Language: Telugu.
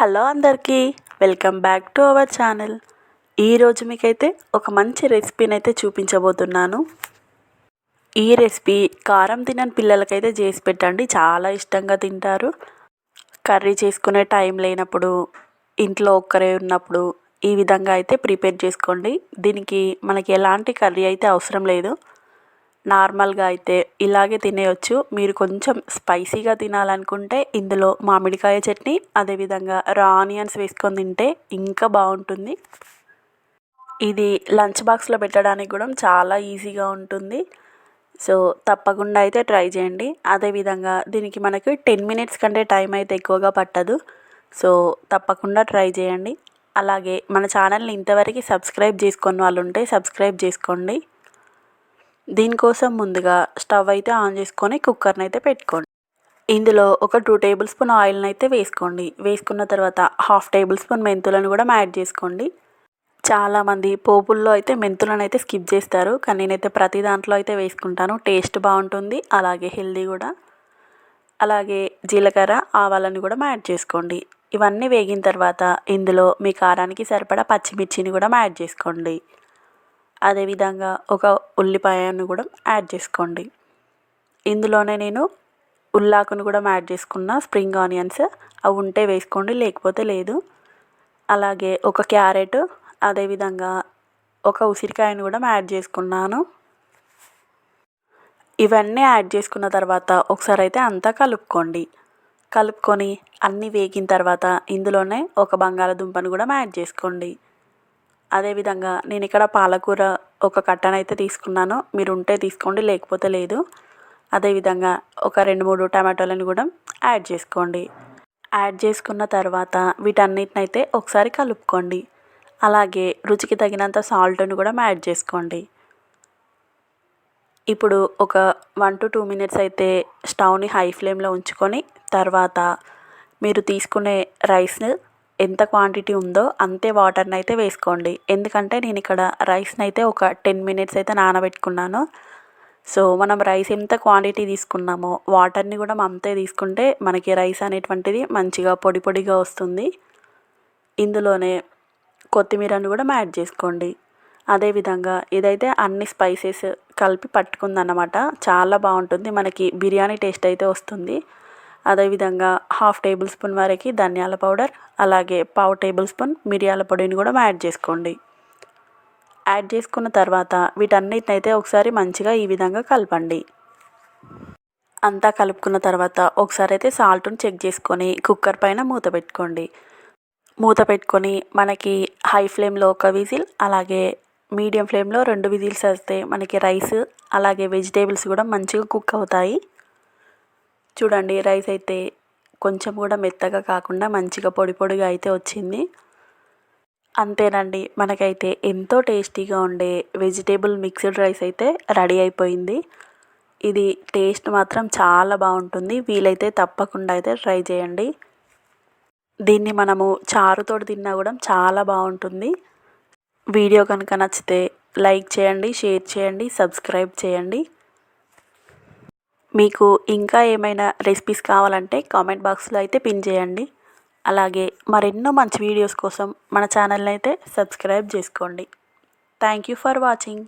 హలో అందరికీ welcome back to our channel. ఈరోజు మీకైతే ఒక మంచి రెసిపీని అయితే చూపించబోతున్నాను. ఈ రెసిపీ కారం తినని పిల్లలకైతే చేసి పెట్టండి చాలా ఇష్టంగా తింటారు. కర్రీ చేసుకునే టైం లేనప్పుడు ఇంట్లో ఒక్కరే ఉన్నప్పుడు ఈ విధంగా అయితే ప్రిపేర్ చేసుకోండి. దీనికి మనకి ఎలాంటి కర్రీ అయితే అవసరం లేదు. నార్మల్గా అయితే ఇలాగే తినేయొచ్చు. మీరు కొంచెం స్పైసీగా తినాలనుకుంటే ఇందులో మామిడికాయ చట్నీ అదేవిధంగా రా ఆనియన్స్ వేసుకొని తింటే ఇంకా బాగుంటుంది. ఇది లంచ్ బాక్స్లో పెట్టడానికి కూడా చాలా ఈజీగా ఉంటుంది. సో తప్పకుండా అయితే ట్రై చేయండి. అదేవిధంగా దీనికి మనకి టెన్ మినిట్స్ కంటే టైం అయితే ఎక్కువగా పట్టదు. సో తప్పకుండా ట్రై చేయండి. అలాగే మన ఛానల్ని ఇంతవరకు సబ్స్క్రైబ్ చేసుకున్న వాళ్ళు ఉంటే సబ్స్క్రైబ్ చేసుకోండి. దీనికోసం ముందుగా స్టవ్ అయితే ఆన్ చేసుకొని కుక్కర్ని అయితే పెట్టుకోండి. ఇందులో ఒక టూ టేబుల్ స్పూన్ ఆయిల్ని అయితే వేసుకోండి. వేసుకున్న తర్వాత హాఫ్ టేబుల్ స్పూన్ మెంతులను కూడా యాడ్ చేసుకోండి. చాలామంది పోపుల్లో అయితే మెంతులను అయితే స్కిప్ చేస్తారు. కానీ నేనైతే ప్రతి దాంట్లో అయితే వేసుకుంటాను. టేస్ట్ బాగుంటుంది. అలాగే హెల్దీ కూడా. అలాగే జీలకర్ర ఆవాలను కూడా యాడ్ చేసుకోండి. ఇవన్నీ వేగిన తర్వాత ఇందులో మీ కారానికి సరిపడా పచ్చిమిర్చిని కూడా యాడ్ చేసుకోండి. అదేవిధంగా ఒక ఉల్లిపాయను కూడా యాడ్ చేసుకోండి. ఇందులోనే నేను ఉల్లాకును కూడా యాడ్ చేసుకున్న స్ప్రింగ్ ఆనియన్స్ అవి ఉంటే వేసుకోండి లేకపోతే లేదు. అలాగే ఒక క్యారెట్ అదేవిధంగా ఒక ఉసిరికాయను కూడా యాడ్ చేసుకున్నాను. ఇవన్నీ యాడ్ చేసుకున్న తర్వాత ఒకసారి అయితే అంతా కలుపుకోండి. కలుపుకొని అన్నీ వేగిన తర్వాత ఇందులోనే ఒక బంగాళదుంపను కూడా యాడ్ చేసుకోండి. అదేవిధంగా నేను ఇక్కడ పాలకూర ఒక కట్టనైతే తీసుకున్నాను. మీరు ఉంటే తీసుకోండి లేకపోతే లేదు. అదేవిధంగా ఒక రెండు మూడు టమాటోలను కూడా యాడ్ చేసుకోండి. యాడ్ చేసుకున్న తర్వాత వీటన్నిటినైతే ఒకసారి కలుపుకోండి. అలాగే రుచికి తగినంత సాల్ట్ను కూడా యాడ్ చేసుకోండి. ఇప్పుడు ఒక వన్ టు టూ మినిట్స్ అయితే స్టవ్ని హై ఫ్లేమ్లో ఉంచుకొని తర్వాత మీరు తీసుకునే రైస్ని ఎంత క్వాంటిటీ ఉందో అంతే వాటర్ని అయితే వేసుకోండి. ఎందుకంటే నేను ఇక్కడ రైస్ని అయితే ఒక టెన్ మినిట్స్ అయితే నానబెట్టుకున్నాను. సో మనం రైస్ ఎంత క్వాంటిటీ తీసుకున్నామో వాటర్ని కూడా అంతే తీసుకుంటే మనకి రైస్ అనేటువంటిది మంచిగా పొడి పొడిగా వస్తుంది. ఇందులోనే కొత్తిమీరను కూడా యాడ్ చేసుకోండి. అదేవిధంగా ఇదైతే అన్ని స్పైసెస్ కలిపి పట్టుకుందన్నమాట చాలా బాగుంటుంది. మనకి బిర్యానీ టేస్ట్ అయితే వస్తుంది. అదేవిధంగా హాఫ్ టేబుల్ స్పూన్ వరకు ధనియాల పౌడర్ అలాగే పావు టేబుల్ స్పూన్ మిరియాల పొడిని కూడా యాడ్ చేసుకోండి. యాడ్ చేసుకున్న తర్వాత వీటన్నిటిని అయితే ఒకసారి మంచిగా ఈ విధంగా కలపండి. అంతా కలుపుకున్న తర్వాత ఒకసారి అయితే సాల్ట్ని చెక్ చేసుకొని కుక్కర్ పైన మూత పెట్టుకోండి. మూత పెట్టుకొని మనకి హై ఫ్లేమ్లో ఒక విజిల్ అలాగే మీడియం ఫ్లేమ్లో రెండు విజిల్స్ వస్తే మనకి రైస్ అలాగే వెజిటేబుల్స్ కూడా మంచిగా కుక్ అవుతాయి. చూడండి రైస్ అయితే కొంచెం కూడా మెత్తగా కాకుండా మంచిగా పొడి పొడిగా అయితే వచ్చింది. అంతేనండి మనకైతే ఎంతో టేస్టీగా ఉండే వెజిటేబుల్ మిక్స్డ్ రైస్ అయితే రెడీ అయిపోయింది. ఇది టేస్ట్ మాత్రం చాలా బాగుంటుంది వీలైతే తప్పకుండా అయితే ట్రై చేయండి. దీన్ని మనము చారుతో తిన్నా కూడా చాలా బాగుంటుంది. వీడియో కనుక నచ్చితే లైక్ చేయండి షేర్ చేయండి సబ్స్క్రైబ్ చేయండి. మీకు ఇంకా ఏమైనా రెసిపీస్ కావాలంటే కామెంట్ బాక్స్లో అయితే పిన్ చేయండి. అలాగే మరెన్నో మంచి వీడియోస్ కోసం మన ఛానల్ని అయితే సబ్స్క్రైబ్ చేసుకోండి. Thank you for watching